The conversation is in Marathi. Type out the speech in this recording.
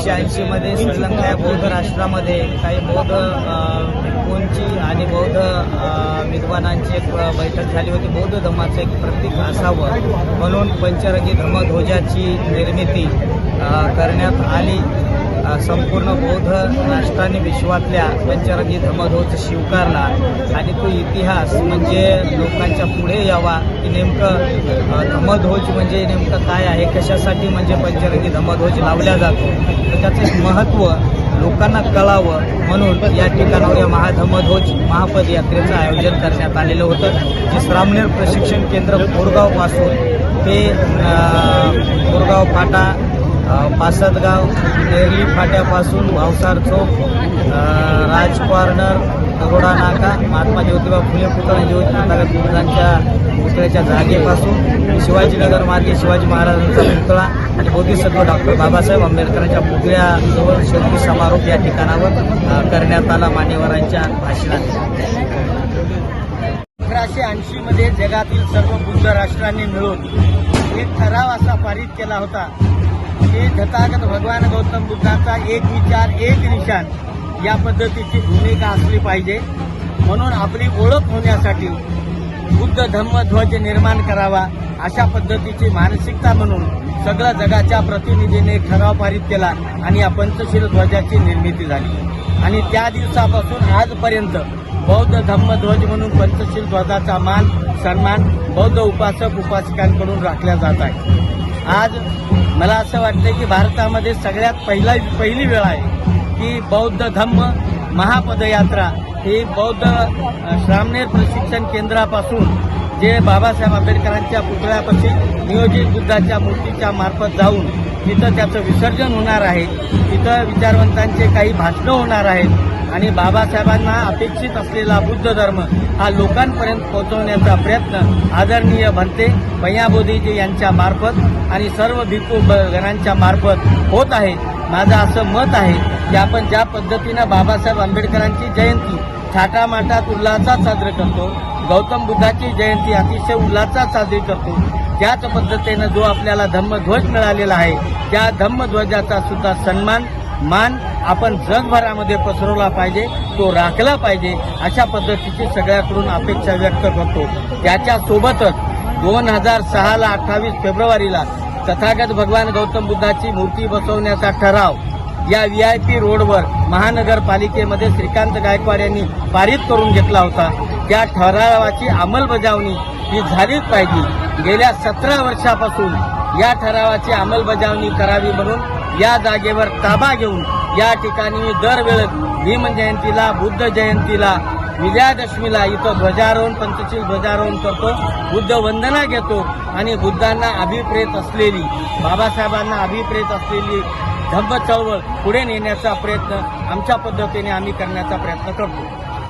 एकोणीसशे ऐंशीमध्ये श्रीलंका या बौद्ध राष्ट्रामध्ये काही बौद्ध अ, भिक्खूंची आणि बौद्ध विद्वानांची एक बैठक झाली होती. बौद्ध धर्माचं एक प्रतीक असावं म्हणून पंचरंगी धर्मध्वजाची निर्मिती करण्यात आली. संपूर्ण बौद्ध राष्ट्राने विश्वातल्या पंचरंगी धर्मध्वज स्वीकारला. आणि तो इतिहास म्हणजे लोकांच्या पुढे यावा की नेमकं अ, धर्मध्वज म्हणजे नेमकं काय आहे कशासाठी म्हणजे पंचरंगी धर्मध्वज लावला जातो. तर त्याचं एक महत्त्व लोकांना कळावं म्हणून या ठिकाणावर या महाधर्मध्वज महापदयात्रेचं आयोजन करण्यात आलेलं होतं जे श्रामनेर प्रशिक्षण केंद्र कोरगावपासून ते बोरगाव कोरगाव फाटा पासदगाव नेरली फाट्यापासून भावसार चौक राज कॉर्नर दगोडा नाका महात्मा ज्योतिबा फुले पुतळा ज्योतिबा पुतळ्यांच्या पुतळ्याच्या जागेपासून शिवाजीनगर मार्गे शिवाजी महाराजांचा पुतळा आणि बोधिसत्व डॉक्टर बाबासाहेब आंबेडकरांच्या पुतळ्याजवळ शेवटी समारोप या ठिकाणावर करण्यात आला मान्यवरांच्या भाषणात. अठराशे ऐंशी मध्ये जगातील सर्व बुद्ध राष्ट्रांनी मिळून एक ठराव असा पारित केला होता. की तथागत भगवान गौतम बुद्धाचा एक विचार एक निशान या पद्धतीची भूमिका असली पाहिजे. म्हणून आपली ओळख होण्यासाठी बुद्ध धम्म ध्वज निर्माण करावा अशा पद्धतीची मानसिकता म्हणून सगळ्या जगाच्या प्रतिनिधीने ठराव पारित केला आणि या पंचशील ध्वजाची निर्मिती झाली. आणि त्या दिवसापासून आजपर्यंत बौद्ध धम्मध्वज म्हणून पंचशील ध्वजाचा मान सन्मान बौद्ध उपासक उपासिकांकडून राखला जात आहे. आज मला असं वाटतं की भारतामध्ये सगळ्यात पहिला पहिली वेळ आहे की बौद्ध धम्म महापदयात्रा ही बौद्ध श्रामनेर प्रशिक्षण केंद्रापासून जे बाबासाहेब आंबेडकरांच्या पुतळ्यापाशी नियोजित बुद्धाच्या मूर्तीच्या मार्फत जाऊन तिथं त्याचं विसर्जन होणार आहे तिथं विचारवंतांचे काही भाषणं होणार आहेत आणि बाबासाहेबांना अपेक्षित असलेला बुद्ध धर्म हा लोकांपर्यंत पोहोचवण्याचा प्रयत्न आदरणीय भंते भैयाबोधीजी यांच्या मार्फत आणि सर्व भिक्खू ब- गणांच्या मार्फत होत आहे. माझं असं मत आहे की आपण ज्या पद्धतीनं बाबासाहेब आंबेडकरांची जयंती थाटामाटात उल्हासात साजरी करतो गौतम बुद्धाची जयंती अतिशय उल्हासात साजरी करतो त्याच पद्धतीनं जो आपल्याला धम्मध्वज मिळालेला आहे त्या धम्मध्वजाचा सुद्धा सन्मान मान आपण जगभरामध्ये पसरवला पाहिजे तो राखला पाहिजे अशा पद्धतीची सगळ्याकडून अपेक्षा व्यक्त करतो. त्याच्यासोबतच दोन हजार सहाला अठ्ठावीस फेब्रुवारीला तथागत भगवान गौतम बुद्धाची मूर्ती बसवण्याचा ठराव या व्ही आय पी रोडवर महानगरपालिकेमध्ये श्रीकांत गायकवाड यांनी पारित करून घेतला होता. त्या ठरावाची अंमलबजावणी ही झालीच पाहिजे. गेल्या सतरा वर्षापासून या ठरावाची अंमलबजावणी करावी म्हणून या जागेवर ताबा घेऊन या ठिकाणी मी दरवेळेस भीम जयंतीला बुद्ध जयंतीला विजयादशमीला इथं ध्वजारोहण पंचशील ध्वजारोहण करतो बुद्ध वंदना घेतो आणि बुद्धांना अभिप्रेत असलेली बाबासाहेबांना अभिप्रेत असलेली धम्म चळवळ पुढे नेण्याचा प्रयत्न आमच्या पद्धतीने आम्ही करण्याचा प्रयत्न करतो.